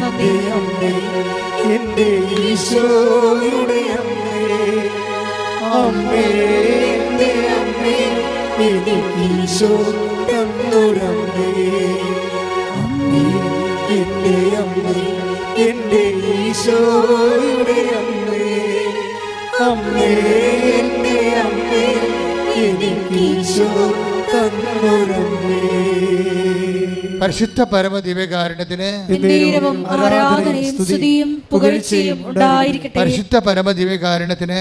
നന്ദി അമ്മേ എന്റെ ഈശോയുടെ അമ്മേ. അമ്മേ എന്റെ അമ്മേ എനിക്ക് ഈശോ തന്നൊരമ്മേ. അമ്മേ എന്റെ അമ്മേ എന്റെ ഈശോയുടെ അമ്മേ. അമ്മേ എന്റെ അമ്മേ എനിക്ക് ഈശോ തന്നൊരമ്മേ. പരിശുദ്ധ പരമ ദിവ്യകാരുണ്യത്തിന് ആരാധനയും സ്തുതിയും പുകഴ്ചയും ഉണ്ടായിരിക്കട്ടെ. പരിശുദ്ധ പരമ ദിവ്യകാരുണ്യത്തിന്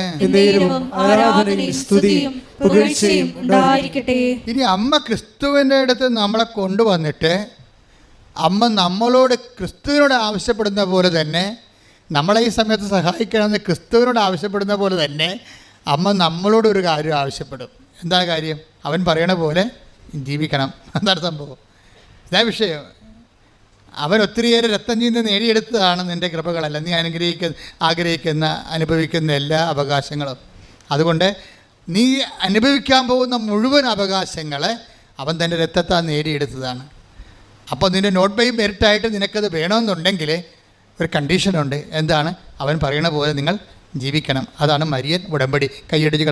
ആരാധനയും സ്തുതിയും പുകഴ്ചയും ഉണ്ടായിരിക്കട്ടെ. ഇനി അമ്മ ക്രിസ്തുവിന്റെ അടുത്ത് നമ്മളെ കൊണ്ടുവന്നിട്ട് അമ്മ നമ്മളോട് ക്രിസ്തുവിനോട് ആവശ്യപ്പെടുന്ന പോലെ തന്നെ നമ്മളെ ഈ സമയത്ത് സഹായിക്കണമെന്ന് ക്രിസ്തുവിനോട് ആവശ്യപ്പെടുന്ന പോലെ തന്നെ അമ്മ നമ്മളോട് ഒരു കാര്യം ആവശ്യപ്പെടും. എന്താ കാര്യം? അവൻ പറയണ പോലെ ജീവിക്കണം. എന്താണ് സംഭവം. ഇതാ വിഷയം അവൻ ഒത്തിരിയേറെ രക്തം ചീന്ന് നേടിയെടുത്തതാണ് നിന്റെ കൃപകളല്ല. നീ അനുഗ്രഹിക്കുന്ന ആഗ്രഹിക്കുന്ന അനുഭവിക്കുന്ന എല്ലാ അവകാശങ്ങളും. അതുകൊണ്ട് നീ അനുഭവിക്കാൻ പോകുന്ന മുഴുവൻ അവകാശങ്ങളെ അവൻ തന്റെ രക്തത്താൽ നേടിയെടുത്തതാണ്. അപ്പോൾ നിന്റെ നോട്ട് ബൈ മെറിറ്റായിട്ട് നിനക്കത് വേണമെന്നുണ്ടെങ്കിൽ ഒരു കണ്ടീഷനുണ്ട്. എന്താണ്? അവൻ പറയണ പോലെ നിങ്ങൾ ജീവിക്കണം. അതാണ് മരിയൻ ഉടമ്പടി. കൈയടിച്ച്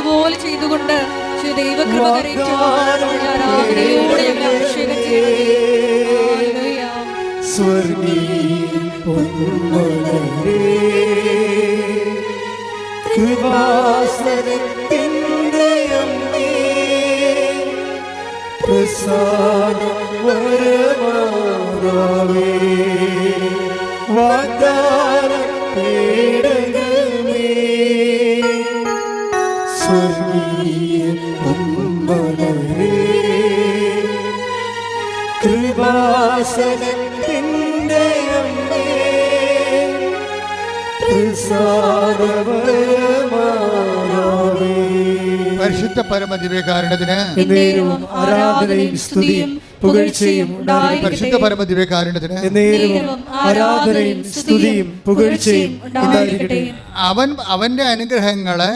പോലെ ചെയ്തുകൊണ്ട് ശ്രീ ദൈവകൃപ കരയറ്റുവാൻ ആരാധനയോടെ ഞങ്ങൾ അഭിഷേകം കൃപാസനത്തിന്റെ അമ്മേ പ്രസാദ വരമാതാവേ വാഗ്ദാന പേടകമേ സ്വർഗീയ പൊന്മലരേ കൃപാസനത്തിന്റെ അമ്മേ പരിശുദ്ധ പരമദിവ്യകാരണത്തിന് ആരാധനയും സ്തുതിയും പുകഴ്ചയും ഉണ്ടായിരിക്കട്ടെ. പരിശുദ്ധ പരമദിവ്യകാരണത്തിന് ആരാധനയും സ്തുതിയും പുകഴ്ചയും ഉണ്ടായിരിക്കട്ടെ. അവൻ അവന്റെ അനുഗ്രഹങ്ങളെ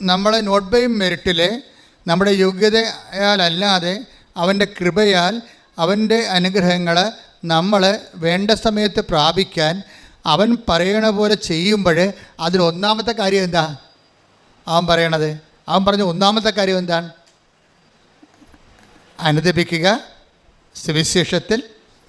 നമ്മളെ നോട്ട് ബൈ മെറിറ്റിൽ നമ്മുടെ യോഗ്യതയാലല്ലാതെ അവന്റെ കൃപയാൽ അവന്റെ അനുഗ്രഹങ്ങൾ നമ്മൾ വേണ്ട സമയത്ത് പ്രാപിക്കാൻ അവൻ പറയണ പോലെ ചെയ്യുമ്പോൾ അതിൽ ഒന്നാമത്തെ കാര്യം എന്താ? അവൻ പറയണത്. അവൻ പറഞ്ഞ ഒന്നാമത്തെ കാര്യം എന്താണ് അനുദപിക്കുക സുവിശേഷത്തിൽ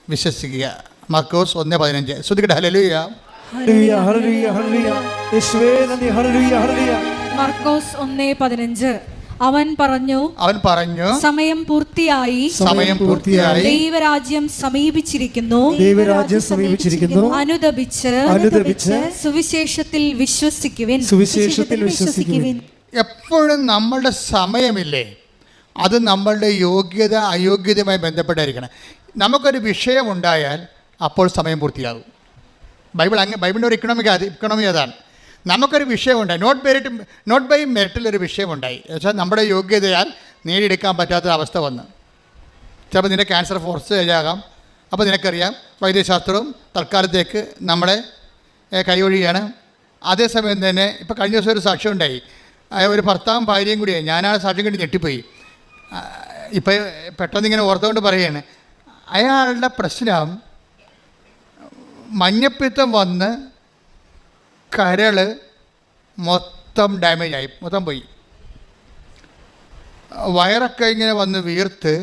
വിശ്വസിക്കുക. മക്കോസ് ഒന്ന് പതിനഞ്ച്. ശ്രുതിക്കട്ടെ ഹല്ലേലൂയ ഹല്ലേലൂയ. യേശുവേ നന്ദി. Hallelujah hallelujah. മർക്കോസ് ഒന്നേ പതിനഞ്ച്. അവൻ പറഞ്ഞു അവൻ പറഞ്ഞു സമയം പൂർത്തിയായി. സമയം പൂർത്തിയായി. ദൈവരാജ്യം സമീപിച്ചിരിക്കുന്നു. ദൈവരാജ്യം സമീപിച്ചിരിക്കുന്നു. അനുദപിച്ച് അനുദപിച്ച് സുവിശേഷത്തിൽ വിശ്വസിക്കുവിൻ. സുവിശേഷത്തിൽ വിശ്വസിക്കുവിൻ. എപ്പോഴും നമ്മളുടെ സമയമില്ലേ? അത് നമ്മളുടെ യോഗ്യത അയോഗ്യതയുമായി ബന്ധപ്പെട്ടായിരിക്കണം. നമുക്കൊരു വിഷയമുണ്ടായാൽ അപ്പോൾ സമയം പൂർത്തിയാകും. ബൈബിൾ അങ്ങ് ബൈബിളിന്റെ ഒരു ഇക്കണോമിക് അത് ഇക്കണോമി അതാണ്. നമുക്കൊരു വിഷയമുണ്ടായി. നോട്ട് മെറിറ്റ് നോട്ട് ബൈ മെറിറ്റിലൊരു വിഷയമുണ്ടായി. എന്നുവെച്ചാൽ നമ്മുടെ യോഗ്യതയാൽ നേടിയെടുക്കാൻ പറ്റാത്ത അവസ്ഥ വന്നു. ചിലപ്പോൾ നിന്റെ ക്യാൻസർ ഫോർസ് ആകാം അപ്പോൾ നിനക്കറിയാം വൈദ്യശാസ്ത്രവും തൽക്കാലത്തേക്ക് നമ്മളെ കൈവഴിയാണ് അതേസമയം തന്നെ ഇപ്പോൾ കഴിഞ്ഞ ദിവസം ഒരു സാക്ഷ്യം ഉണ്ടായി. ഒരു ഭർത്താവും ഭാര്യയും കൂടിയായി ഞാനാണ് സാക്ഷ്യം കണ്ടി ഞെട്ടിപ്പോയി. ഇപ്പോൾ പെട്ടെന്ന് ഇങ്ങനെ ഓർത്തുകൊണ്ട് പറയുകയാണ് അയാളുടെ പ്രശ്നം മഞ്ഞപ്പിത്തം വന്ന് കരൾ മൊത്തം ഡാമേജ് ആയി മൊത്തം പോയി. വയറൊക്കെ ഇങ്ങനെ വന്ന് വീർത്ത്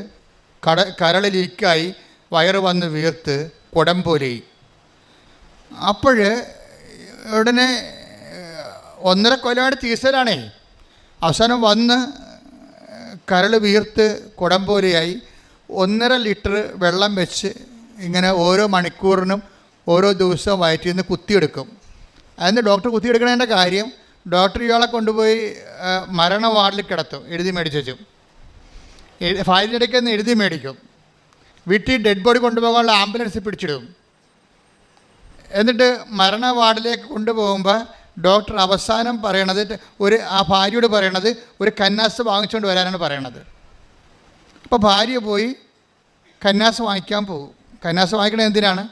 കട കരൾ ലീക്കായി വയറ് വന്ന് വീർത്ത് കുടം പോലെയായി അപ്പോൾ ഉടനെ ഒന്നര കൊല്ലമായിട്ട് ചികിത്സയിലാണേ അവസാനം വന്ന് കരൾ വീർത്ത് കുടം പോലെയായി ഒന്നര ലിറ്റർ വെള്ളം വെച്ച് ഇങ്ങനെ ഓരോ മണിക്കൂറിനും ഓരോ ദിവസവും വയറ്റിൽ നിന്ന് കുത്തിയെടുക്കും. അതിന് ഡോക്ടർ കുത്തിയെടുക്കണതിന്റെ കാര്യം ഡോക്ടർ ഇയാളെ കൊണ്ടുപോയി മരണ വാർഡിൽ കിടത്തും എഴുതി മേടിച്ചു വെച്ചു. ഫയലിനിടയ്ക്ക് എഴുതി മേടിക്കും. വീട്ടിൽ ഡെഡ് ബോഡി കൊണ്ടുപോകാനുള്ള ആംബുലൻസ് പിടിച്ചിടും. എന്നിട്ട് മരണ വാർഡിലേക്ക് കൊണ്ടുപോകുമ്പോൾ ഡോക്ടർ അവസാനം പറയണത് ഒരു ആ ഭാര്യയോട് പറയണത് ഒരു കന്നാസ് വാങ്ങിച്ചുകൊണ്ട് വരാനാണ് പറയണത്. അപ്പോൾ ഭാര്യ പോയി കന്നാസ് വാങ്ങിക്കാൻ പോകും. കന്നാസ് വാങ്ങിക്കണത് എന്തിനാണ്?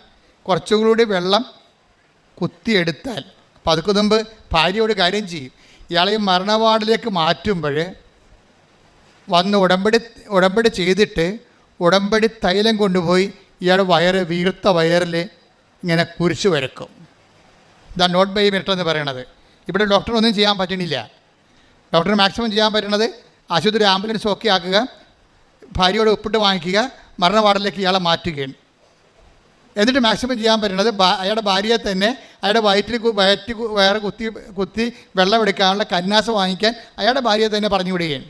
കുറച്ചുകൂടി വെള്ളം കുത്തിയെടുത്താൽ. അപ്പോൾ അതൊക്കെ മുമ്പ് ഭാര്യയോട് കാര്യം ചെയ്യും. ഇയാളെ ഈ മരണവാർഡിലേക്ക് മാറ്റുമ്പോൾ വന്ന് ഉടമ്പടി ഉടമ്പടി ചെയ്തിട്ട് ഉടമ്പടി തൈലം കൊണ്ടുപോയി ഇയാളുടെ വയറ് വീർത്ത വയറിൽ ഇങ്ങനെ കുരിശ് വരക്കും. ദ നോട്ട് ബൈ മിനിറ്റ് എന്ന് പറയണത്. ഇവിടെ ഡോക്ടറിനൊന്നും ചെയ്യാൻ പറ്റണില്ല. ഡോക്ടർ മാക്സിമം ചെയ്യാൻ പറ്റണത് ആശുപത്രി ആംബുലൻസ് ഒക്കെ ആക്കുക ഭാര്യയോട് ഒപ്പിട്ട് വാങ്ങിക്കുക മരണവാർഡിലേക്ക് ഇയാളെ മാറ്റുകയാണ്. എന്നിട്ട് മാക്സിമം ചെയ്യാൻ പറ്റുന്നത് അയാളുടെ ഭാര്യയെ തന്നെ അയാളുടെ വയറ്റിൽ വയറ്റ് വേറെ കുത്തി കുത്തി വെള്ളം എടുക്കാനുള്ള കന്നാസ് വാങ്ങിക്കാൻ അയാളുടെ ഭാര്യയെ തന്നെ പറഞ്ഞു വിടുകയാണ്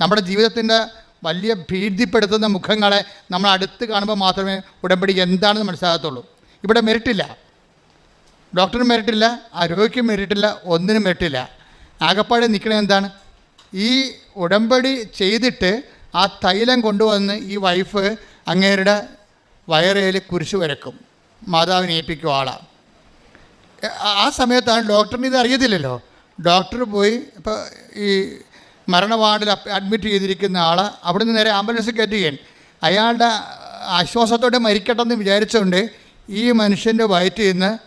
നമ്മുടെ ജീവിതത്തിന്റെ വലിയ ഭീതിപ്പെടുത്തുന്ന മുഖങ്ങളെ നമ്മൾ അടുത്ത് കാണുമ്പോൾ മാത്രമേ ഉടമ്പടി എന്താണെന്ന് മനസ്സിലാകത്തുള്ളൂ. ഇവിടെ മെരിട്ടില്ല ഡോക്ടറിന് മെരിട്ടില്ല ആ രോഗിക്കും ഒന്നിനും മെരിട്ടില്ല ആകപ്പാടെ നിൽക്കണത് എന്താണ്? ഈ ഉടമ്പടി ചെയ്തിട്ട് ആ തൈലം കൊണ്ടുവന്ന് ഈ വൈഫ് അങ്ങേരുടെ വയറേൽ കുരിശ് വരക്കും. മാതാവിനെ ഏൽപ്പിക്കും ആളാണ് ആ- സമയത്താണ് ഡോക്ടറിന് ഇത് അറിയത്തില്ലല്ലോ. ഡോക്ടർ പോയി ഇപ്പോൾ ഈ മരണവാർഡിൽ അഡ്മിറ്റ് ചെയ്തിരിക്കുന്ന ആൾ അവിടെ നിന്ന് നേരെ ആംബുലൻസ് കയറ്റുകയാണ് അയാളുടെ ആശ്വാസത്തോടെ മരിക്കട്ടെന്ന് വിചാരിച്ചുകൊണ്ട് ഈ മനുഷ്യന്റെ വയറ്റിൽ നിന്ന്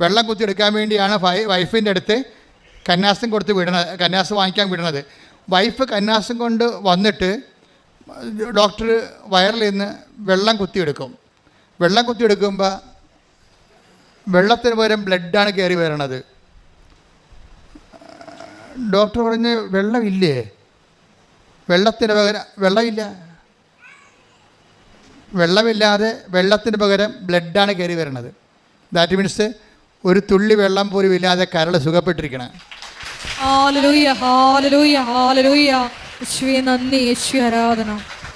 വെള്ളം കുത്തിയെടുക്കാൻ വേണ്ടിയാണ് വൈഫിന്റെ അടുത്ത് കന്യാസം കൊടുത്ത് വിടണത് കന്യാസം വാങ്ങിക്കാൻ വിടണത് വൈഫ് കന്യാസം കൊണ്ട് വന്നിട്ട് ഡോക്ടർ വയറിൽ നിന്ന് വെള്ളം കുത്തിയെടുക്കും. വെള്ളം കുത്തിയെടുക്കുമ്പോൾ വെള്ളത്തിന് പകരം ബ്ലഡാണ് കയറി വരണത്. ഡോക്ടർ പറഞ്ഞ് വെള്ളമില്ലേ? വെള്ളത്തിന് പകരം വെള്ളമില്ല. വെള്ളമില്ലാതെ വെള്ളത്തിന് പകരം ബ്ലഡാണ് കയറി വരണത്. ദാറ്റ് മീൻസ് ഒരു തുള്ളി വെള്ളം പോലും ഇല്ലാതെ കരൾ സുഖപ്പെട്ടിരിക്കണം.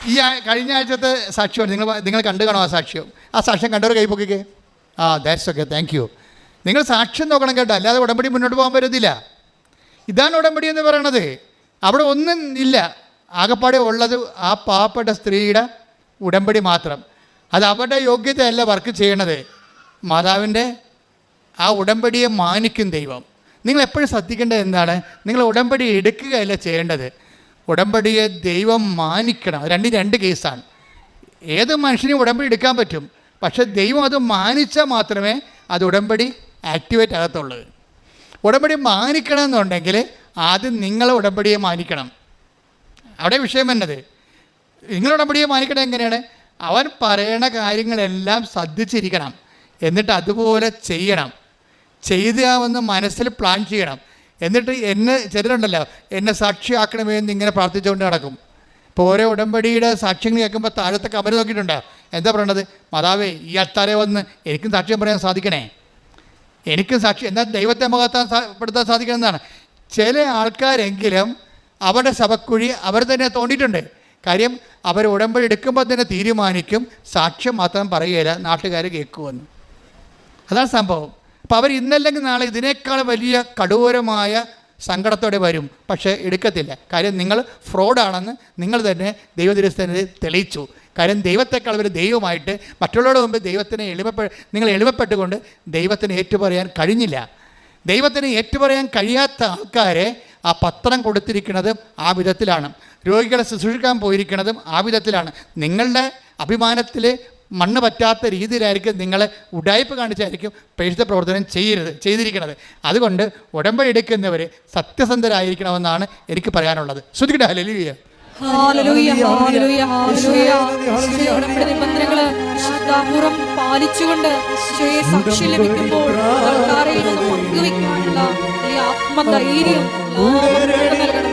ഈ കഴിഞ്ഞ ആഴ്ചത്തെ സാക്ഷ്യമാണ് നിങ്ങൾ നിങ്ങൾ കണ്ടുകാണോ ആ സാക്ഷ്യം. ആ സാക്ഷ്യം കണ്ടവർ കൈ പൊക്കിക്കേ. ആ ദാറ്റ്സ് ഓക്കെ താങ്ക് യു നിങ്ങൾ സാക്ഷ്യം നോക്കണം കേട്ടോ അല്ലാതെ ഉടമ്പടി മുന്നോട്ട് പോകാൻ പറ്റത്തില്ല. ഇതാണ് ഉടമ്പടി എന്ന് പറയണത്. അവിടെ ഒന്നും ഇല്ല. ആകപ്പാടെ ഉള്ളത് ആ പാവപ്പെട്ട സ്ത്രീയുടെ ഉടമ്പടി മാത്രം. അത് അവരുടെ യോഗ്യതയല്ല വർക്ക് ചെയ്യണത്. മാതാവിന്റെ ആ ഉടമ്പടിയെ മാനിക്കും ദൈവം. നിങ്ങൾ എപ്പോഴും ശ്രദ്ധിക്കേണ്ടത് എന്താണ്? നിങ്ങൾ ഉടമ്പടി എടുക്കുകയല്ല ചെയ്യേണ്ടത്. ഉടമ്പടിയെ ദൈവം മാനിക്കണം. രണ്ടും രണ്ട് കേസാണ് ഏത് മനുഷ്യനും ഉടമ്പടി എടുക്കാൻ പറ്റും. പക്ഷേ ദൈവം അത് മാനിച്ചാൽ മാത്രമേ അത് ഉടമ്പടി ആക്ടിവേറ്റ് ആകത്തുള്ളൂ. ഉടമ്പടി മാനിക്കണം എന്നുണ്ടെങ്കിൽ ആദ്യം നിങ്ങളെ ഉടമ്പടിയെ മാനിക്കണം. അവിടെ വിഷയം എന്നത് നിങ്ങൾ ഉടമ്പടിയെ മാനിക്കണം എങ്ങനെയാണ്? അവൻ പറയണ കാര്യങ്ങളെല്ലാം ശ്രദ്ധിച്ചിരിക്കണം. എന്നിട്ട് അതുപോലെ ചെയ്യണം. ചെയ്താവെന്ന് മനസ്സിൽ പ്ലാൻ ചെയ്യണം. എന്നിട്ട് എന്നെ ചിലരുണ്ടല്ലോ എന്നെ സാക്ഷിയാക്കണമേ എന്ന് ഇങ്ങനെ പ്രാർത്ഥിച്ചുകൊണ്ട് നടക്കും. ഇപ്പോൾ ഓരോ ഉടമ്പടിയുടെ സാക്ഷ്യങ്ങൾ കേൾക്കുമ്പോൾ താഴത്തെ കബര് നോക്കിയിട്ടുണ്ടോ? എന്താ പറയണത് മാതാവേ ഈ അത്താരെ വന്ന് എനിക്കും സാക്ഷ്യം പറയാൻ സാധിക്കണേ. എനിക്കും സാക്ഷി എന്നാൽ ദൈവത്തെ മുഖത്താൻ പെടുത്താൻ സാധിക്കണമെന്നാണ്. ചില ആൾക്കാരെങ്കിലും അവരുടെ ശവക്കുഴി അവർ തന്നെ തോണ്ടിയിട്ടുണ്ട്. കാര്യം അവർ ഉടമ്പടി എടുക്കുമ്പോൾ തന്നെ തീരുമാനിക്കും സാക്ഷ്യം മാത്രം പറയുകയില്ല നാട്ടുകാർ കേൾക്കുമെന്ന്. അതാണ് സംഭവം. അപ്പോൾ അവർ ഇന്നല്ലെങ്കിൽ നാളെ ഇതിനേക്കാൾ വലിയ കടൂരമായ സങ്കടത്തോടെ വരും. പക്ഷേ എടുക്കത്തില്ല. കാര്യം നിങ്ങൾ ഫ്രോഡാണെന്ന് നിങ്ങൾ തന്നെ ദൈവദിരസ്ഥനെ തെളിയിച്ചു. കാര്യം ദൈവത്തെക്കാൾ ഒരു ദൈവമായിട്ട് മറ്റുള്ളവരുടെ മുമ്പ് ദൈവത്തിനെ എളിമപ്പെ നിങ്ങൾ എളിമപ്പെട്ടുകൊണ്ട് ദൈവത്തിന് ഏറ്റുപറയാൻ കഴിഞ്ഞില്ല. ദൈവത്തിന് ഏറ്റുപറയാൻ കഴിയാത്ത ആൾക്കാരെ ആ പത്രം കൊടുത്തിരിക്കുന്നത് ആ വിധത്തിലാണ്. രോഗികളെ ശുശ്രൂഷിക്കാൻ പോയിരിക്കുന്നതും ആ വിധത്തിലാണ്. നിങ്ങളുടെ അഭിമാനത്തിൽ മണ്ണ് പറ്റാത്ത രീതിയിലായിരിക്കും നിങ്ങൾ ഉടായ്പ കാണിച്ചായിരിക്കും പരിശുദ്ധ പ്രവർത്തനം ചെയ്യരുത് ചെയ്തിരിക്കുന്നത്. അതുകൊണ്ട് ഉടമ്പടി എടുക്കുന്നവർ സത്യസന്ധരായിരിക്കണമെന്നാണ് എനിക്ക് പറയാനുള്ളത്. ശ്രുതിക്കട്ടെ ഹല്ലേലൂയ. ഹാലലൂയ നിബന്ധനകൾ വിശുദ്ധാപൂർവം പാലിച്ചുകൊണ്ട് സാക്ഷി ലഭിക്കുമ്പോൾ പങ്കുവെക്കാനുള്ള ഈ ആത്മധൈര്യം നൽകണം.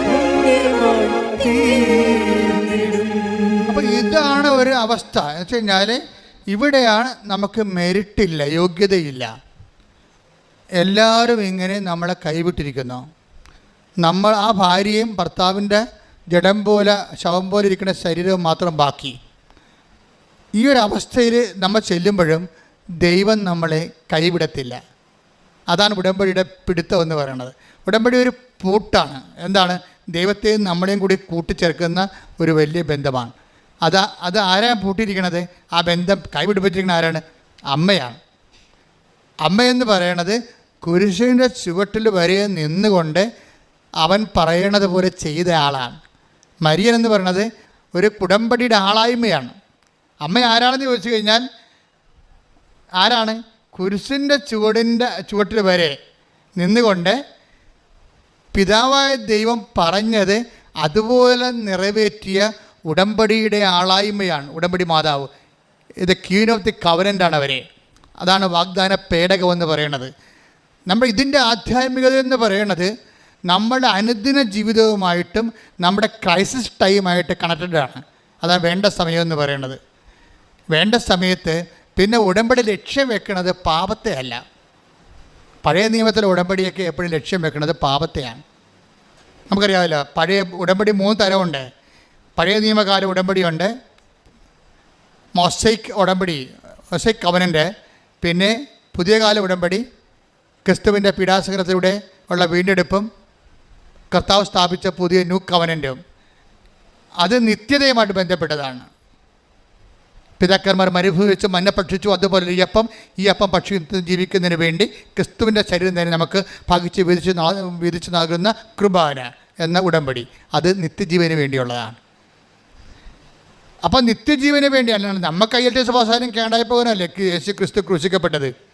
ഇതാണ് ഒരു അവസ്ഥ. എന്ന് വെച്ച് കഴിഞ്ഞാൽ ഇവിടെയാണ് നമുക്ക് മെരിട്ടില്ല യോഗ്യതയില്ല. എല്ലാവരും ഇങ്ങനെ നമ്മളെ കൈവിട്ടിരിക്കുന്നു. നമ്മൾ ആ ഭാര്യയും ഭർത്താവിന്റെ ജഡം പോലെ ശവം പോലെ ഇരിക്കുന്ന ശരീരവും മാത്രം ബാക്കി. ഈ ഒരു അവസ്ഥയിൽ നമ്മൾ ചെല്ലുമ്പോഴും ദൈവം നമ്മളെ കൈവിടത്തില്ല. അതാണ് ഉടമ്പടിയുടെ പിടുത്തം എന്ന് പറയുന്നത്. ഉടമ്പടി ഒരു പൂട്ടാണ്. എന്താണ്? ദൈവത്തെയും നമ്മളെയും കൂടി കൂട്ടിച്ചേർക്കുന്ന ഒരു വലിയ ബന്ധമാണ്. അത് അത് ആരാ പൂട്ടിയിരിക്കണത്? ആ ബന്ധം കൈവിടിപ്പിച്ചിരിക്കുന്ന ആരാണ്? അമ്മയാണ്. അമ്മയെന്ന് പറയണത് കുരിശിന്റെ ചുവട്ടിൽ വരെ നിന്നുകൊണ്ട് അവൻ പറയണത് പോലെ ചെയ്ത ആളാണ്. മരിയൻ എന്ന് പറയുന്നത് ഒരു കുടമ്പടിയുടെ ആളായ്മയാണ്. അമ്മ ആരാണെന്ന് ചോദിച്ചു കഴിഞ്ഞാൽ ആരാണ്? കുരിശിന്റെ ചുവടിന്റെ ചുവട്ടിൽ വരെ നിന്നുകൊണ്ട് പിതാവായ ദൈവം പറഞ്ഞത് അതുപോലെ നിറവേറ്റിയ ഉടമ്പടിയുടെ ആളായ്മയാണ്. ഉടമ്പടി മാതാവ്. ഇത് ക്യൂൻ ഓഫ് ദി കവനന്റാണ് അവരെ. അതാണ് വാഗ്ദാന പേടകമെന്ന് പറയുന്നത്. നമ്മൾ ഇതിന്റെ ആധ്യാത്മികത എന്ന് പറയുന്നത് നമ്മുടെ അനുദിന ജീവിതവുമായിട്ടും നമ്മുടെ ക്രൈസിസ് ടൈമായിട്ട് കണക്റ്റഡാണ് അതാണ് വേണ്ട സമയം എന്ന് പറയുന്നത്. വേണ്ട സമയത്ത് പിന്നെ ഉടമ്പടി ലക്ഷ്യം വെക്കുന്നത് പാപത്തെ അല്ല. പഴയ നിയമത്തിലെ ഉടമ്പടിയൊക്കെ എപ്പോഴും ലക്ഷ്യം വെക്കുന്നത് പാപത്തെയാണ്. നമുക്കറിയാമല്ലോ പഴയ ഉടമ്പടി മൂന്ന് തരമുണ്ട്. പഴയ നിയമകാല ഉടമ്പടിയുണ്ട്. മൊസൈക്ക് ഉടമ്പടി മൊസൈക്ക് കവനന്റെ പിന്നെ പുതിയ കാല ഉടമ്പടി ക്രിസ്തുവിന്റെ പീഡാസകരത്തിലൂടെ ഉള്ള വീണ്ടെടുപ്പും കർത്താവ് സ്ഥാപിച്ച പുതിയ ന്യൂ കവനന്റും അത് നിത്യതയുമായിട്ട് ബന്ധപ്പെട്ടതാണ്. പിതാക്കന്മാർ മരുഭവിച്ചു വെച്ച് മഞ്ഞ ഭക്ഷിച്ചു അതുപോലെ ഈ അപ്പം ഈ അപ്പം ഭക്ഷി ജീവിക്കുന്നതിന് വേണ്ടി ക്രിസ്തുവിന്റെ ശരീരം തന്നെ നമുക്ക് പകിച്ച് വിധിച്ചു വിധിച്ച് നൽകുന്ന കൃപാന എന്ന ഉടമ്പടി. അത് നിത്യജീവന് വേണ്ടിയുള്ളതാണ്. അപ്പം നിത്യജീവന് വേണ്ടിയല്ല നമുക്ക് ഐ എൽ ടി എസ് പാസ്സായാലും കേണ്ടായി പോകാനല്ലേ യേശു ക്രിസ്തു ക്രൂശിക്കപ്പെട്ടത്?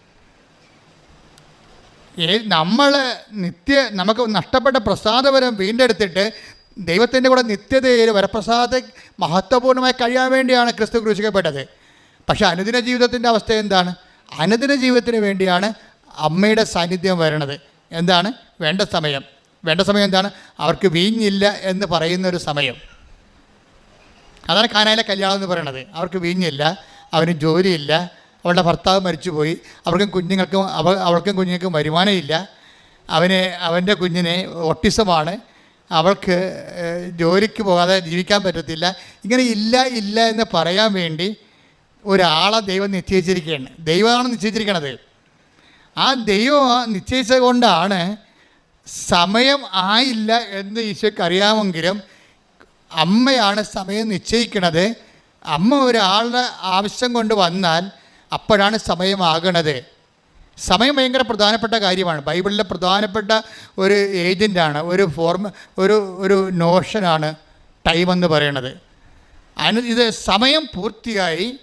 നമ്മൾ നിത്യ നമുക്ക് നഷ്ടപ്പെട്ട പ്രസാദപരം വീണ്ടെടുത്തിട്ട് ദൈവത്തിന്റെ കൂടെ നിത്യതയിൽ വരപ്രസാദ മഹത്വപൂർണമായി കഴിയാൻ വേണ്ടിയാണ് ക്രിസ്തു ക്രൂശിക്കപ്പെട്ടത്. പക്ഷേ അനുദിന ജീവിതത്തിന്റെ അവസ്ഥ എന്താണ്? അനുദിന ജീവിതത്തിന് വേണ്ടിയാണ് അമ്മയുടെ സാന്നിധ്യം വരണത്. എന്താണ്? വേണ്ട സമയം. വേണ്ട സമയം എന്താണ്? അവർക്ക് വീഞ്ഞില്ല എന്ന് പറയുന്ന ഒരു സമയം. അതാണ് കാനായിലെ കല്യാണം എന്ന് പറയണത്. അവർക്ക് വീഞ്ഞില്ല അവന് ജോലിയില്ല അവളുടെ ഭർത്താവ് മരിച്ചുപോയി അവർക്കും കുഞ്ഞുങ്ങൾക്കും അവ അവൾക്കും കുഞ്ഞുങ്ങൾക്കും വരുമാനമില്ല. അവന് അവന്റെ കുഞ്ഞിനെ ഒട്ടിസമാണ് അവൾക്ക് ജോലിക്ക് പോകാതെ ജീവിക്കാൻ പറ്റത്തില്ല. ഇങ്ങനെ ഇല്ല ഇല്ല എന്ന് പറയാൻ വേണ്ടി ഒരാളെ ദൈവം നിശ്ചയിച്ചിരിക്കുകയാണ്. ദൈവമാണ് നിശ്ചയിച്ചിരിക്കണത്. ആ ദൈവം നിശ്ചയിച്ചത് കൊണ്ടാണ് സമയം ആയില്ല എന്ന് ഈശോയ്ക്ക് അറിയാമെങ്കിലും അമ്മയാണ് സമയം നിശ്ചയിക്കുന്നത് അമ്മ ഒരാളുടെ ആവശ്യം കൊണ്ട് വന്നാൽ അപ്പോഴാണ് സമയമാകണത്. സമയം ഭയങ്കര പ്രധാനപ്പെട്ട കാര്യമാണ്. ബൈബിളിലെ പ്രധാനപ്പെട്ട ഒരു ഏജന്റാണ് ഒരു ഫോർമ ഒരു ഒരു നോഷനാണ് ടൈം എന്ന് പറയണത്. അനു ഇത് സമയം പൂർത്തിയായി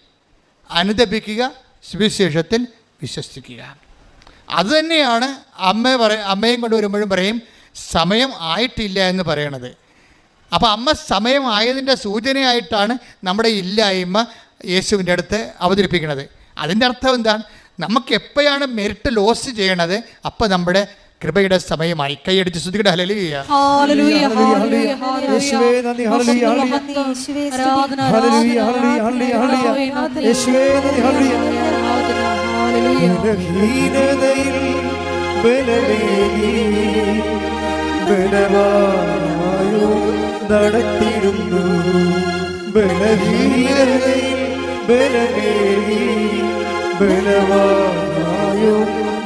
അനുദപിക്കുക സുവിശേഷത്തിൽ വിശ്വസിക്കുക. അതുതന്നെയാണ് അമ്മ പറ അമ്മയും കൊണ്ട് വരുമ്പോഴും പറയും സമയം ആയിട്ടില്ല എന്ന് പറയണത്. അപ്പോൾ അമ്മ സമയമായതിന്റെ സൂചനയായിട്ടാണ് നമ്മുടെ ഇല്ലായ്മ യേശുവിന്റെ അടുത്ത് അവതരിപ്പിക്കുന്നത്. അതിന്റെ അർത്ഥം എന്താണ്? നമുക്ക് എപ്പോഴാണ് മെരിറ്റ് ലോസ് ചെയ്യണത്? അപ്പോൾ നമ്മുടെ കൃപയുടെ സമയമായി. കൈയടിച്ച് ശ്രുതിയുടെ ഹലലിയ ഹല്ലേലൂയ, ബലവാനായോ നടത്തിടുന്നു. ബലഹീനതയിൽ ബലമേകി ബലവാനായോ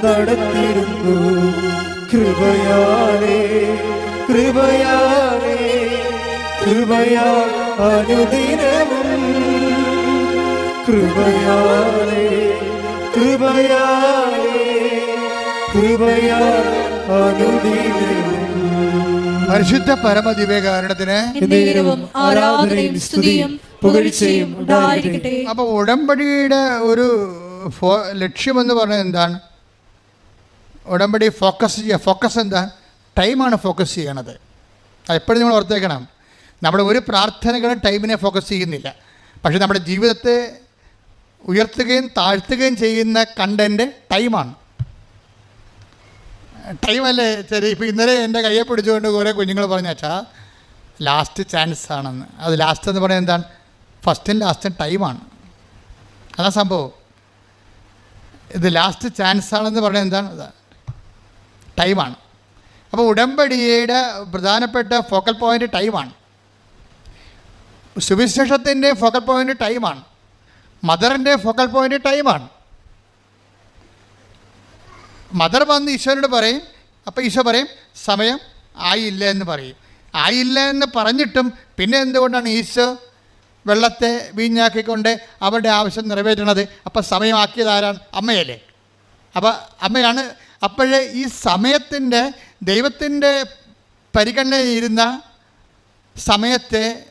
നടത്തിടുന്നു. കൃപയാലേ കൃപയാലേ കൃപയാ അനുദിനവും. കൃപയാലേ കൃപയാലേ കൃപയാ അനുദിനവും. പരിശുദ്ധ പരമദിവ്യകാരണത്തിന് ദിവ്യകാരണത്തിന് ആരാധനയും സ്തുതിയും പുകഴ്ചയും ഉണ്ടായിരിക്കട്ടെ. അപ്പോൾ ഉടമ്പടിയുടെ ഒരു ലക്ഷ്യമെന്ന് പറഞ്ഞത് എന്താണ്? ഉടമ്പടി ഫോക്കസ് ചെയ്യുക ഫോക്കസ് എന്താ? ടൈമാണ് ഫോക്കസ് ചെയ്യണത്. അതെപ്പോഴും നിങ്ങൾ ഓർത്തേക്കണം. നമ്മുടെ ഒരു പ്രാർത്ഥനകളും ടൈമിനെ ഫോക്കസ് ചെയ്യുന്നില്ല. പക്ഷെ നമ്മുടെ ജീവിതത്തെ ഉയർത്തുകയും താഴ്ത്തുകയും ചെയ്യുന്ന കണ്ടന്റ് ടൈമാണ് ടൈമല്ലേ ശരി ഇപ്പോൾ ഇന്നലെ എന്റെ കയ്യെ പിടിച്ചുകൊണ്ട് കുറേ കുഞ്ഞുങ്ങൾ പറഞ്ഞു അച്ഛാ ലാസ്റ്റ് ചാൻസ് ആണെന്ന്. അത് ലാസ്റ്റ് എന്ന് പറയുന്നത് എന്താണ്? ഫസ്റ്റും ലാസ്റ്റും ടൈമാണ് അതാ സംഭവം. ഇത് ലാസ്റ്റ് ചാൻസ് ആണെന്ന് പറയുന്നത് എന്താണ്? ടൈമാണ് അപ്പോൾ ഉടമ്പടിയുടെ പ്രധാനപ്പെട്ട ഫോക്കൽ പോയിന്റ് ടൈമാണ് സുവിശേഷത്തിന്റെ ഫോക്കൽ പോയിന്റ് ടൈമാണ് മദറിന്റെ ഫോക്കൽ പോയിന്റ് ടൈമാണ് മദർ വന്ന് ഈശോനോട് പറയും അപ്പോൾ ഈശോ പറയും സമയം ആയില്ല എന്ന് പറയും. ആയില്ല എന്ന് പറഞ്ഞിട്ടും പിന്നെ എന്തുകൊണ്ടാണ് ഈശോ വെള്ളത്തെ വീഞ്ഞാക്കിക്കൊണ്ട് അവരുടെ ആവശ്യം നിറവേറ്റണത്? അപ്പം സമയമാക്കിയത് ആരാണ്? അമ്മയല്ലേ. അപ്പോൾ അമ്മയാണ് അപ്പോഴേ ഈ സമയത്തിന്റെ ദൈവത്തിന്റെ പരിഗണനയിരുന്ന സമയത്തെ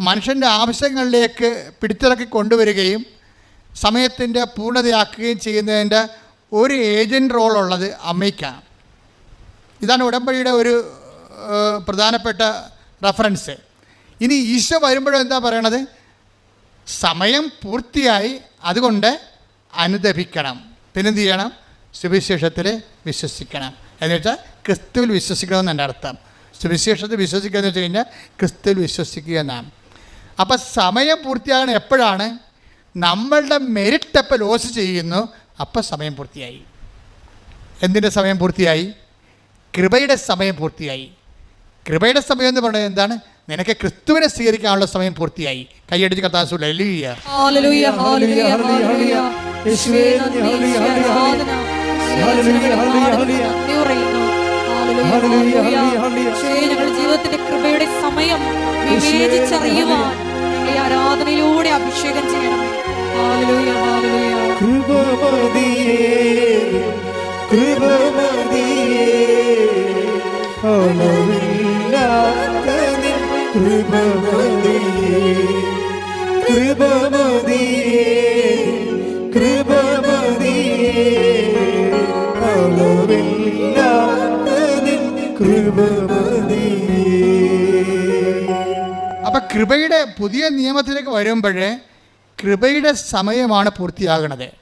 മനുഷ്യന്റെ ആവശ്യങ്ങളിലേക്ക് പിടിച്ചിറക്കി കൊണ്ടുവരികയും സമയത്തിന്റെ പൂർണതയാക്കുകയും ചെയ്യുന്നതിന്റെ ഒരു ഏജന്റ് റോളുള്ളത് അമ്മയ്ക്കാണ് ഇതാണ് ഉടമ്പടിയുടെ ഒരു പ്രധാനപ്പെട്ട റെഫറൻസ്. ഇനി ഈശോ വരുമ്പോഴും എന്താ പറയണത്? സമയം പൂർത്തിയായി അതുകൊണ്ട് അനുദപിക്കണം. പിന്നെന്ത് ചെയ്യണം? സുവിശേഷത്തിൽ വിശ്വസിക്കണം. എന്നുവെച്ചാൽ ക്രിസ്തുവിൽ വിശ്വസിക്കണം എന്റെ അർത്ഥം. സുവിശേഷത്തിൽ വിശ്വസിക്കുക എന്ന് വെച്ച് കഴിഞ്ഞാൽ ക്രിസ്തുവിൽ വിശ്വസിക്കുക എന്നാണ്. അപ്പം സമയം പൂർത്തിയാകണം എപ്പോഴാണ്? നമ്മളുടെ മെരിറ്റ് എപ്പോൾ ലോസ് ചെയ്യുന്നു അപ്പം സമയം പൂർത്തിയായി. എന്തിന്റെ സമയം പൂർത്തിയായി? കൃപയുടെ സമയം പൂർത്തിയായി. കൃപയുടെ സമയം എന്ന് പറയുന്നത് എന്താണ്? നിനക്ക് ക്രിസ്തുവിനെ സ്വീകരിക്കാനുള്ള സമയം പൂർത്തിയായി. കൈയടിച്ച്. ഞങ്ങളുടെ ജീവിതത്തിന്റെ കൃപയുടെ സമയം വിവേചിച്ചറിയുവാൻ ഈ ആരാധനയിലൂടെ അഭിഷേകം ചെയ്യണമേ. നിൻ കൃപയുടെ പുതിയ നിയമത്തിലേക്ക് വരുമ്പോഴേ കൃപയുടെ സമയമാണ് പൂർത്തിയാകുന്നത്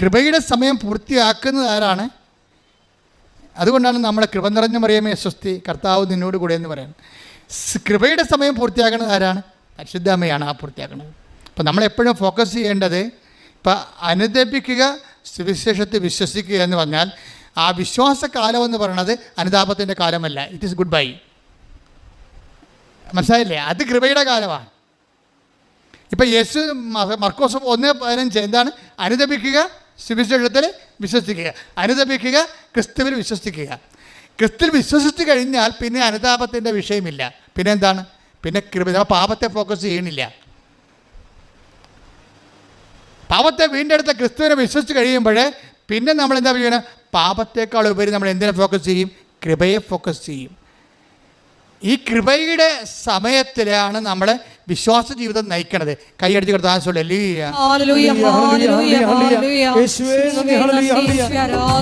കൃപയുടെ സമയം പൂർത്തിയാക്കുന്നത് ആരാണ്? അതുകൊണ്ടാണ് നമ്മളെ കൃപ നിറഞ്ഞു മറിയമേ സ്വസ്തി കർത്താവ് നിന്നോട് കൂടെ എന്ന് പറയുന്നത്. കൃപയുടെ സമയം പൂർത്തിയാക്കുന്നത് ആരാണ്? പരിശുദ്ധാമയാണ് ആ പൂർത്തിയാക്കുന്നത് അപ്പം നമ്മളെപ്പോഴും ഫോക്കസ് ചെയ്യേണ്ടത് ഇപ്പം അനുദപിക്കുക സുവിശേഷത്തെ വിശ്വസിക്കുക എന്ന് പറഞ്ഞാൽ ആ വിശ്വാസ കാലം എന്ന് പറയുന്നത് അനുതാപത്തിന്റെ കാലമല്ല. ഇറ്റ് ഈസ് ഗുഡ് ബൈ മനസ്സിലായില്ലേ? അത് കൃപയുടെ കാലമാണ്. ഇപ്പം യേശു മർക്കോസ് ഒന്ന് പതിനഞ്ച് എന്താണ്? അനുദപിക്കുക സുവിശേഷത്തിൽ വിശ്വസിക്കുക. അനുദപിക്കുക ക്രിസ്തുവിൽ വിശ്വസിക്കുക. ക്രിസ്തുവിൽ വിശ്വസിച്ച് കഴിഞ്ഞാൽ പിന്നെ അനുതാപത്തിന്റെ വിഷയമില്ല. പിന്നെ എന്താണ്? പിന്നെ കൃപ. പാപത്തെ ഫോക്കസ് ചെയ്യണില്ല. പാപത്തെ വീണ്ടെടുത്ത ക്രിസ്തുവിനെ വിശ്വസിച്ച് കഴിയുമ്പോൾ പിന്നെ നമ്മൾ എന്താ ചെയ്യണം പാപത്തേക്കാൾ ഉപരി നമ്മൾ എന്തിനെ ഫോക്കസ് ചെയ്യും? കൃപയെ ഫോക്കസ് ചെയ്യും. ഈ കൃപയുടെ സമയത്തിലാണ് നമ്മൾ വിശ്വാസ ജീവിതം നയിക്കണത്. കൈയടിച്ച് കൊടുത്താൽ hallelujah. Hallelujah, hallelujah hallelujah. Hallelujah യേശുവേ നന്ദി, hallelujah, hallelujah.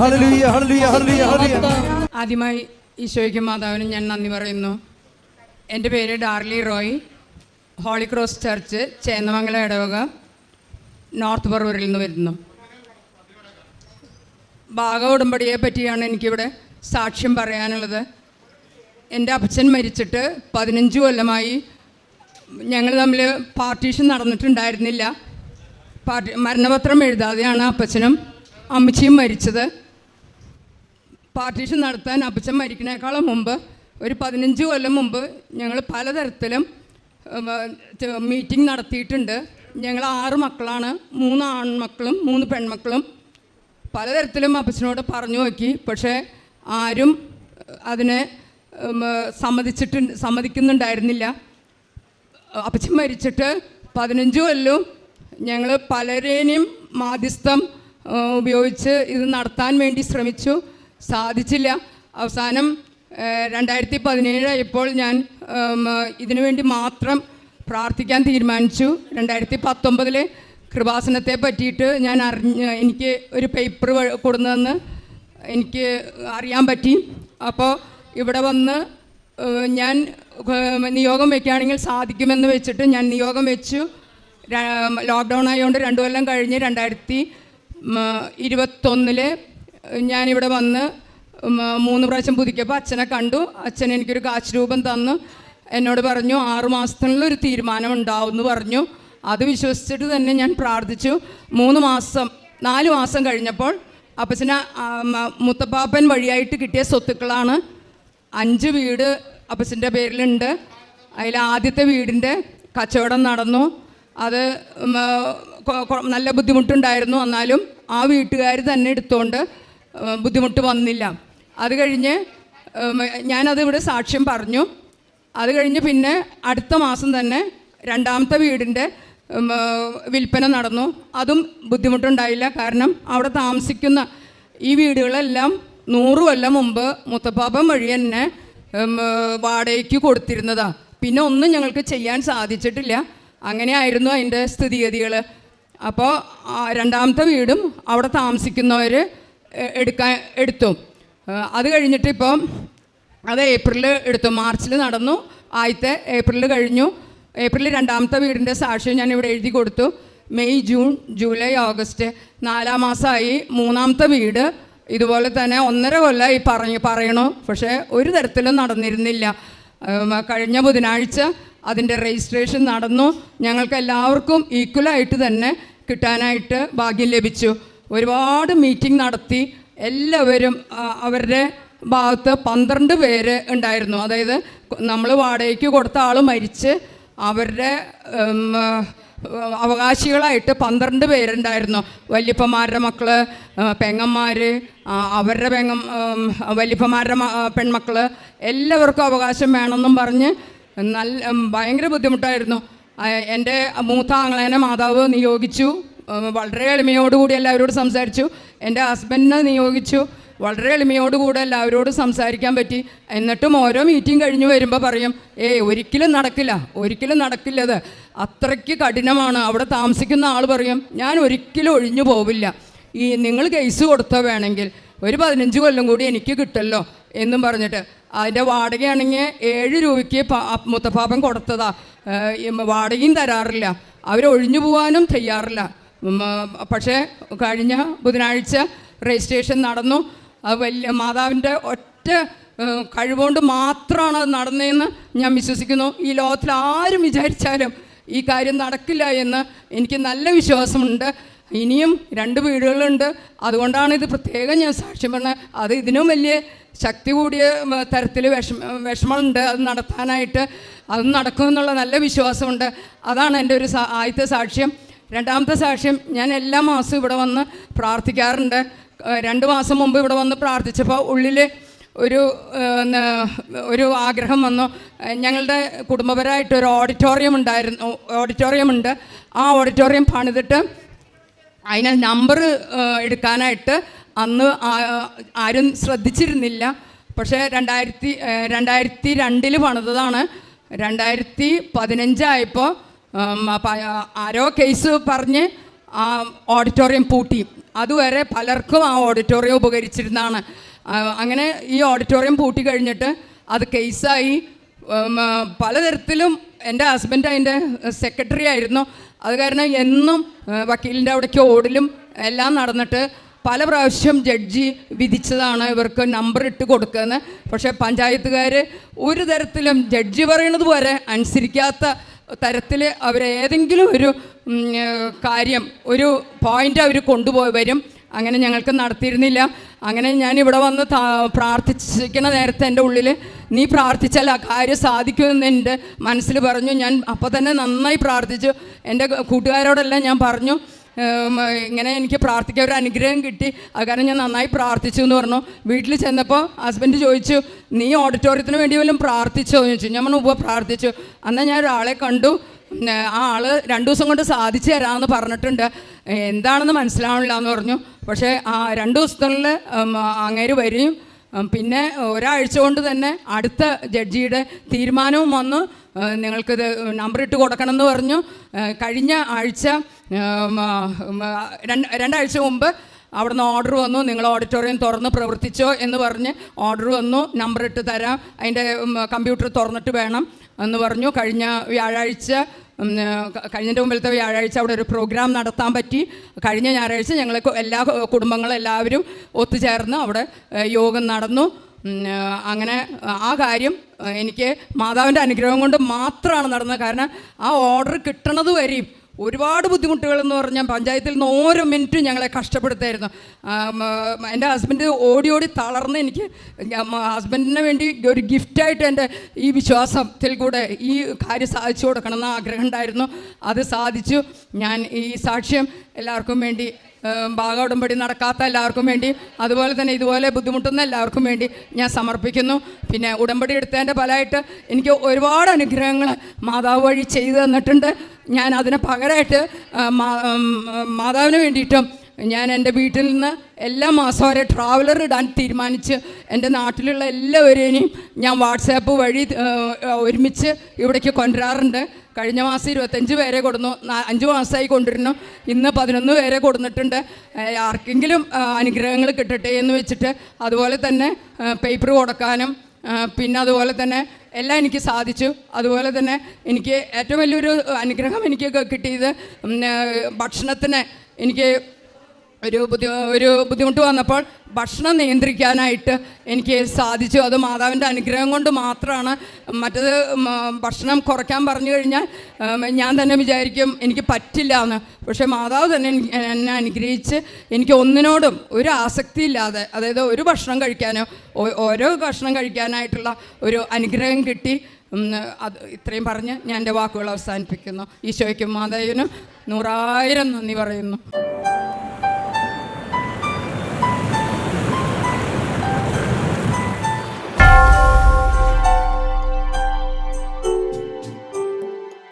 Hallelujah, hallelujah, hallelujah, hallelujah. ആദ്യമായി ഈശോയ്ക്കും മാതാവിനും ഞാൻ നന്ദി പറയുന്നു. എന്റെ പേര് Darly Roy. Holy cross church Chennamangalam ഇടവക നോർത്ത് പറവൂരിൽ നിന്ന് വരുന്നു. ഭാഗ ഉടമ്പടിയെ പറ്റിയാണ് എനിക്കിവിടെ സാക്ഷ്യം പറയാനുള്ളത്. എന്റെ അപ്പച്ചൻ മരിച്ചിട്ട് പതിനഞ്ച് കൊല്ലമായി ഞങ്ങൾ തമ്മിൽ പാർട്ടീഷൻ നടന്നിട്ടുണ്ടായിരുന്നില്ല. പാർട്ടി മരണപത്രം എഴുതാതെയാണ് അപ്പച്ചനും അമ്മച്ചിയും മരിച്ചത്. പാർട്ടീഷൻ നടത്താൻ അപ്പച്ചൻ മരിക്കണേക്കാളും മുമ്പ് ഒരു പതിനഞ്ച് കൊല്ലം മുമ്പ് ഞങ്ങൾ പലതരത്തിലും മീറ്റിംഗ് നടത്തിയിട്ടുണ്ട്. ഞങ്ങൾ ആറ് മക്കളാണ് മൂന്ന് ആൺമക്കളും മൂന്ന് പെൺമക്കളും. പലതരത്തിലും അപ്പച്ചനോട് പറഞ്ഞു നോക്കി. പക്ഷേ ആരും അതിനെ സമ്മതിച്ചിട്ട് സമ്മതിക്കുന്നുണ്ടായിരുന്നില്ല. അപ്പച്ചൻ മരിച്ചിട്ട് പതിനഞ്ച് കൊല്ലവും ഞങ്ങൾ പലരേനെയും മാധ്യസ്ഥം ഉപയോഗിച്ച് ഇത് നടത്താൻ വേണ്ടി ശ്രമിച്ചു. സാധിച്ചില്ല. അവസാനം രണ്ടായിരത്തി പതിനേഴായപ്പോൾ ഞാൻ ഇതിനു വേണ്ടി മാത്രം പ്രാർത്ഥിക്കാൻ തീരുമാനിച്ചു. രണ്ടായിരത്തി പത്തൊമ്പതിലെ കൃപാസനത്തെ പറ്റിയിട്ട് ഞാൻ അറിഞ്ഞ് എനിക്ക് ഒരു പേപ്പർ കൊടുന്നതെന്ന് എനിക്ക് അറിയാൻ പറ്റി. അപ്പോൾ ഇവിടെ വന്ന് ഞാൻ നിയോഗം വെക്കുകയാണെങ്കിൽ സാധിക്കുമെന്ന് വെച്ചിട്ട് ഞാൻ നിയോഗം വെച്ചു. ലോക്ക്ഡൗൺ ആയതുകൊണ്ട് രണ്ടു കൊല്ലം കഴിഞ്ഞ് രണ്ടായിരത്തി ഇരുപത്തൊന്നിൽ ഞാനിവിടെ വന്ന് മൂന്ന് പ്രാവശ്യം പുതുക്കിയപ്പോൾ അച്ഛനെ കണ്ടു. അച്ഛൻ എനിക്കൊരു കാശ് രൂപം തന്നു. എന്നോട് പറഞ്ഞു ആറു മാസത്തിനുള്ളിൽ ഒരു തീരുമാനം ഉണ്ടാവും എന്ന് പറഞ്ഞു. അത് വിശ്വസിച്ചിട്ട് തന്നെ ഞാൻ പ്രാർത്ഥിച്ചു. മൂന്ന് മാസം നാല് മാസം കഴിഞ്ഞപ്പോൾ അപ്പച്ചന മുത്തപ്പാപ്പൻ വഴിയായിട്ട് കിട്ടിയ സ്വത്തുക്കളാണ് അഞ്ച് വീട് അപ്പസിന്റെ പേരിലുണ്ട്. അതിൽ ആദ്യത്തെ വീടിന്റെ കച്ചവടം നടന്നു. അത് നല്ല ബുദ്ധിമുട്ടുണ്ടായിരുന്നു. എന്നാലും ആ വീട്ടുകാർ തന്നെ എടുത്തുകൊണ്ട് ബുദ്ധിമുട്ട് വന്നില്ല. അത് കഴിഞ്ഞ് ഞാനത് ഇവിടെ സാക്ഷ്യം പറഞ്ഞു. അത് കഴിഞ്ഞ് പിന്നെ അടുത്ത മാസം തന്നെ രണ്ടാമത്തെ വീടിന്റെ വിൽപ്പന നടന്നു. അതും ബുദ്ധിമുട്ടുണ്ടായില്ല. കാരണം അവിടെ താമസിക്കുന്ന ഈ വീടുകളെല്ലാം നൂറ് കൊല്ലം മുമ്പ് മുത്തപ്പാപ്പൻ വഴി തന്നെ വാടകയ്ക്ക് കൊടുത്തിരുന്നതാ. പിന്നെ ഒന്നും ഞങ്ങൾക്ക് ചെയ്യാൻ സാധിച്ചിട്ടില്ല. അങ്ങനെയായിരുന്നു അതിന്റെ സ്ഥിതിഗതികൾ അപ്പോൾ രണ്ടാമത്തെ വീടും അവിടെ താമസിക്കുന്നവർ എടുക്കാൻ എടുത്തു. അത് കഴിഞ്ഞിട്ട് ഇപ്പം അത് ഏപ്രിലിൽ എടുത്തു. മാർച്ചിൽ നടന്നു. ആദ്യത്തെ ഏപ്രിലിൽ കഴിഞ്ഞു. ഏപ്രിൽ രണ്ടാമത്തെ വീടിന്റെ സാക്ഷ്യം ഞാൻ ഇവിടെ എഴുതി കൊടുത്തു. മെയ് ജൂൺ ജൂലൈ ഓഗസ്റ്റ് നാലാം മാസമായി മൂന്നാമത്തെ വീട് ഇതുപോലെ തന്നെ ഒന്നര കൊല്ലം ഈ പറഞ്ഞു പറയണു. പക്ഷേ ഒരു തരത്തിലും നടന്നിരുന്നില്ല. കഴിഞ്ഞ ബുധനാഴ്ച അതിന്റെ രജിസ്ട്രേഷൻ നടന്നു. ഞങ്ങൾക്ക് എല്ലാവർക്കും ഈക്വലായിട്ട് തന്നെ കിട്ടാനായിട്ട് ഭാഗ്യം ലഭിച്ചു. ഒരുപാട് മീറ്റിംഗ് നടത്തി. എല്ലാവരും അവരുടെ ഭാഗത്ത് പന്ത്രണ്ട് പേര് ഉണ്ടായിരുന്നു. അതായത് നമ്മൾ വാടകയ്ക്ക് കൊടുത്ത ആൾ മരിച്ച് അവരുടെ അവകാശികളായിട്ട് പന്ത്രണ്ട് പേരുണ്ടായിരുന്നു. വല്യപ്പന്മാരുടെ മക്കൾ പെങ്ങന്മാർ അവരുടെ പെങ്ങ വല്യപ്പന്മാരുടെ പെൺമക്കൾ എല്ലാവർക്കും അവകാശം വേണമെന്നും പറഞ്ഞ് നല്ല ഭയങ്കര ബുദ്ധിമുട്ടായിരുന്നു. എന്റെ മൂത്ത ആങ്ങളേനെ മാതാവ് നിയോഗിച്ചു. വളരെ എളിമയോടുകൂടി എല്ലാവരോടും സംസാരിച്ചു. എന്റെ ഹസ്ബൻഡിനെ നിയോഗിച്ചു. വളരെ എളിമയോടുകൂടെ എല്ലാവരോടും സംസാരിക്കാൻ പറ്റി. എന്നിട്ടും ഓരോ മീറ്റിംഗ് കഴിഞ്ഞ് വരുമ്പോൾ പറയും ഏയ് ഒരിക്കലും നടക്കില്ല. ഒരിക്കലും നടക്കില്ലത്. അത്രയ്ക്ക് കഠിനമാണ്. അവിടെ താമസിക്കുന്ന ആൾ പറയും ഞാൻ ഒരിക്കലും ഒഴിഞ്ഞു പോവില്ല. ഈ നിങ്ങൾ കേസ് കൊടുത്തോ വേണമെങ്കിൽ ഒരു പതിനഞ്ച് കൊല്ലം കൂടി എനിക്ക് കിട്ടല്ലോ എന്നും പറഞ്ഞിട്ട് അതിന്റെ വാടകയാണെങ്കിൽ ഏഴ് രൂപയ്ക്ക് മുത്തപ്പാപ്പൻ കൊടുത്തതാ. വാടകയും തരാറില്ല. അവരൊഴിഞ്ഞു പോകാനും തയ്യാറില്ല. പക്ഷേ കഴിഞ്ഞ ബുധനാഴ്ച രജിസ്ട്രേഷൻ നടന്നു. അത് വലിയ മാതാവിന്റെ ഒറ്റ കഴിവുകൊണ്ട് മാത്രമാണ് അത് നടന്നതെന്ന് ഞാൻ വിശ്വസിക്കുന്നു. ഈ ലോകത്തിൽ ആരും വിചാരിച്ചാലും ഈ കാര്യം നടക്കില്ല എന്ന് എനിക്ക് നല്ല വിശ്വാസമുണ്ട്. ഇനിയും രണ്ട് വീടുകളുണ്ട്. അതുകൊണ്ടാണ് ഇത് പ്രത്യേകം ഞാൻ സാക്ഷ്യം പറഞ്ഞത്. അത് ഇതിനും വലിയ ശക്തി കൂടിയ തരത്തിൽ വിഷമ വിഷമമുണ്ട്. അത് നടത്താനായിട്ട് അത് നടക്കുമെന്നുള്ള നല്ല വിശ്വാസമുണ്ട്. അതാണ് എന്റെ ഒരു ആദ്യത്തെ സാക്ഷ്യം. രണ്ടാമത്തെ സാക്ഷ്യം ഞാൻ എല്ലാ മാസവും ഇവിടെ വന്ന് പ്രാർത്ഥിക്കാറുണ്ട്. രണ്ട് മാസം മുമ്പ് ഇവിടെ വന്ന് പ്രാർത്ഥിച്ചപ്പോൾ ഉള്ളിൽ ഒരു ഒരു ആഗ്രഹം വന്നു. ഞങ്ങളുടെ കുടുംബപരമായിട്ട് ഒരു ഓഡിറ്റോറിയം ഉണ്ടായിരുന്നു ഓഡിറ്റോറിയം ഉണ്ട്. ആ ഓഡിറ്റോറിയം പണിതിട്ട് അതിന് നമ്പർ എടുക്കാനായിട്ട് അന്ന് ആരും ശ്രദ്ധിച്ചിരുന്നില്ല. പക്ഷേ രണ്ടായിരത്തി രണ്ടായിരത്തി രണ്ടിൽ പണിതതാണ്. രണ്ടായിരത്തി പതിനഞ്ചായപ്പോൾ ആരോ കേസ് പറഞ്ഞ് ആ ഓഡിറ്റോറിയം പൂട്ടി. അതുവരെ പലർക്കും ആ ഓഡിറ്റോറിയം ഉപകരിച്ചിരുന്നതാണ്. അങ്ങനെ ഈ ഓഡിറ്റോറിയം പൂട്ടി കഴിഞ്ഞിട്ട് അത് കേസായി പലതരത്തിലും എന്റെ ഹസ്ബൻഡ് അതിന്റെ സെക്രട്ടറി ആയിരുന്നു. അത് കാരണം എന്നും വക്കീലിന്റെ അവിടേക്ക് ഓടലും എല്ലാം നടന്നിട്ട് പല പ്രാവശ്യം ജഡ്ജി വിധിച്ചതാണ് ഇവർക്ക് നമ്പർ ഇട്ട് കൊടുക്കുന്നത് പക്ഷേ പഞ്ചായത്തുകാർ ഒരു തരത്തിലും ജഡ്ജി പറയണത് പോലെ അനുസരിക്കാത്ത തരത്തിൽ അവരേതെങ്കിലും ഒരു കാര്യം ഒരു പോയിന്റ് അവർ കൊണ്ടുപോയി വരും. അങ്ങനെ ഞങ്ങൾക്ക് നടത്തിയിരുന്നില്ല. അങ്ങനെ ഞാൻ ഇവിടെ വന്ന് പ്രാർത്ഥിച്ചിരിക്കുന്ന നേരത്തെ എന്റെ ഉള്ളിൽ നീ പ്രാർത്ഥിച്ചാൽ ആ കാര്യം സാധിക്കുമെന്ന് എന്റെ മനസ്സിൽ പറഞ്ഞു. ഞാൻ അപ്പോൾ തന്നെ നന്നായി പ്രാർത്ഥിച്ചു. എന്റെ കൂട്ടുകാരോടെല്ലാം ഞാൻ പറഞ്ഞു. ഇങ്ങനെ എനിക്ക് പ്രാർത്ഥിക്കാൻ ഒരു അനുഗ്രഹം കിട്ടി. അത് കാരണം ഞാൻ നന്നായി പ്രാർത്ഥിച്ചു എന്ന് പറഞ്ഞു. വീട്ടിൽ ചെന്നപ്പോൾ ഹസ്ബൻഡ് ചോദിച്ചു നീ ഓഡിറ്റോറിയത്തിന് വേണ്ടി വല്ലതും പ്രാർത്ഥിച്ചോ? എന്ന് ചോദിച്ചു. ഞാൻ ഉപ പ്രാർത്ഥിച്ചു. അന്ന് ഞാൻ ഒരാളെ കണ്ടു. ആ ആൾ രണ്ടു ദിവസം കൊണ്ട് സാധിച്ചു തരാമെന്ന് പറഞ്ഞിട്ടുണ്ട്. എന്താണെന്ന് മനസ്സിലാവണില്ല എന്ന് പറഞ്ഞു. പക്ഷേ ആ രണ്ട് ദിവസത്തിനുള്ളിൽ അങ്ങേര് വരികയും പിന്നെ ഒരാഴ്ച കൊണ്ട് തന്നെ അടുത്ത ജഡ്ജിയുടെ തീരുമാനവും വന്നു. നിങ്ങൾക്കിത് നമ്പർ ഇട്ട് കൊടുക്കണം എന്ന് പറഞ്ഞു കഴിഞ്ഞ ആഴ്ച രണ്ടാഴ്ച മുമ്പ് അവിടുന്ന് ഓർഡർ വന്നു. നിങ്ങൾ ഓഡിറ്റോറിയം തുറന്ന് പ്രവർത്തിച്ചോ എന്ന് പറഞ്ഞ് ഓർഡർ വന്നു. നമ്പർ ഇട്ട് തരാം. അതിന്റെ കമ്പ്യൂട്ടർ തുറന്നിട്ട് വേണം എന്ന് പറഞ്ഞു. കഴിഞ്ഞ വ്യാഴാഴ്ച കഴിഞ്ഞതിന്റെ മുമ്പിലത്തെ വ്യാഴാഴ്ച അവിടെ ഒരു പ്രോഗ്രാം നടത്താൻ പറ്റി. കഴിഞ്ഞ ഞായറാഴ്ച ഞങ്ങൾ എല്ലാ കുടുംബങ്ങളും എല്ലാവരും ഒത്തുചേർന്ന് അവിടെ യോഗം നടന്നു. അങ്ങനെ ആ കാര്യം എനിക്ക് മാതാവിന്റെ അനുഗ്രഹം കൊണ്ട് മാത്രമാണ് നടന്നത്. കാരണം ആ ഓർഡർ കിട്ടണത് വരെയും ഒരുപാട് ബുദ്ധിമുട്ടുകൾ എന്ന് പറഞ്ഞാൽ പഞ്ചായത്തിൽ നിന്ന് ഓരോ മിനിറ്റും ഞങ്ങളെ കഷ്ടപ്പെടുത്തായിരുന്നു. എന്റെ ഹസ്ബൻഡ് ഓടി ഓടി തളർന്ന് എനിക്ക് ഹസ്ബൻഡിന് വേണ്ടി ഒരു ഗിഫ്റ്റായിട്ട് എന്റെ ഈ വിശ്വാസത്തിൽ കൂടെ ഈ കാര്യം സാധിച്ചു കൊടുക്കണം എന്ന് ആഗ്രഹം ഉണ്ടായിരുന്നു. അത് സാധിച്ചു. ഞാൻ ഈ സാക്ഷ്യം എല്ലാവർക്കും വേണ്ടി ഭാഗ ഉടമ്പടി നടക്കാത്ത എല്ലാവർക്കും വേണ്ടി അതുപോലെ തന്നെ ഇതുപോലെ ബുദ്ധിമുട്ടുന്ന എല്ലാവർക്കും വേണ്ടി ഞാൻ സമർപ്പിക്കുന്നു. പിന്നെ ഉടമ്പടി എടുത്തതിന്റെ ഫലമായിട്ട് എനിക്ക് ഒരുപാട് അനുഗ്രഹങ്ങൾ മാതാവ് വഴി ചെയ്തു തന്നിട്ടുണ്ട്. ഞാൻ അതിന് പകരമായിട്ട് മാതാവിന് വേണ്ടിയിട്ടും ഞാൻ എന്റെ വീട്ടിൽ നിന്ന് എല്ലാ മാസം വരെ ട്രാവലർ ഇടാൻ തീരുമാനിച്ച് എന്റെ നാട്ടിലുള്ള എല്ലാവരെയും ഞാൻ വാട്സാപ്പ് വഴി ഒരുമിച്ച് ഇവിടേക്ക് കൊണ്ടുവരാറുണ്ട്. കഴിഞ്ഞ മാസം ഇരുപത്തഞ്ച് പേരെ കൊടുന്നു അഞ്ച് മാസമായി കൊണ്ടിരുന്നു ഇന്ന് പതിനൊന്ന് പേരെ കൊടുത്തിട്ടുണ്ട് ഏഹ് ആർക്കെങ്കിലും അനുഗ്രഹങ്ങൾ കിട്ടട്ടെ എന്ന് വെച്ചിട്ട് അതുപോലെ തന്നെ പേപ്പർ കൊടുക്കാനും പിന്നെ അതുപോലെ തന്നെ എല്ലാം എനിക്ക് സാധിച്ചു. അതുപോലെ തന്നെ എനിക്ക് ഏറ്റവും വലിയൊരു അനുഗ്രഹം എനിക്ക് കിട്ടിയത് ഭക്ഷണത്തിന് എനിക്ക് ഒരു ബുദ്ധി ഒരു ബുദ്ധിമുട്ട് വന്നപ്പോൾ ഭക്ഷണം നിയന്ത്രിക്കാനായിട്ട് എനിക്ക് സാധിച്ചു. അത് മാതാവിന്റെ അനുഗ്രഹം കൊണ്ട് മാത്രമാണ്. മറ്റത് ഭക്ഷണം കുറയ്ക്കാൻ പറഞ്ഞു കഴിഞ്ഞാൽ ഞാൻ തന്നെ വിചാരിക്കും എനിക്ക് പറ്റില്ല എന്ന്. പക്ഷേ മാതാവ് തന്നെ എന്നെ അനുഗ്രഹിച്ച് എനിക്ക് ഒന്നിനോടും ഒരു ആസക്തി ഇല്ലാതെ അതായത് ഒരു ഭക്ഷണം കഴിക്കാനോ ഓരോ ഭക്ഷണം കഴിക്കാനായിട്ടുള്ള ഒരു അനുഗ്രഹം കിട്ടി. അത് ഇത്രയും പറഞ്ഞ് ഞാൻ എന്റെ വാക്കുകൾ അവസാനിപ്പിക്കുന്നു. ഈശോയ്ക്കും മാതാവിനും നൂറായിരം നന്ദി പറയുന്നു.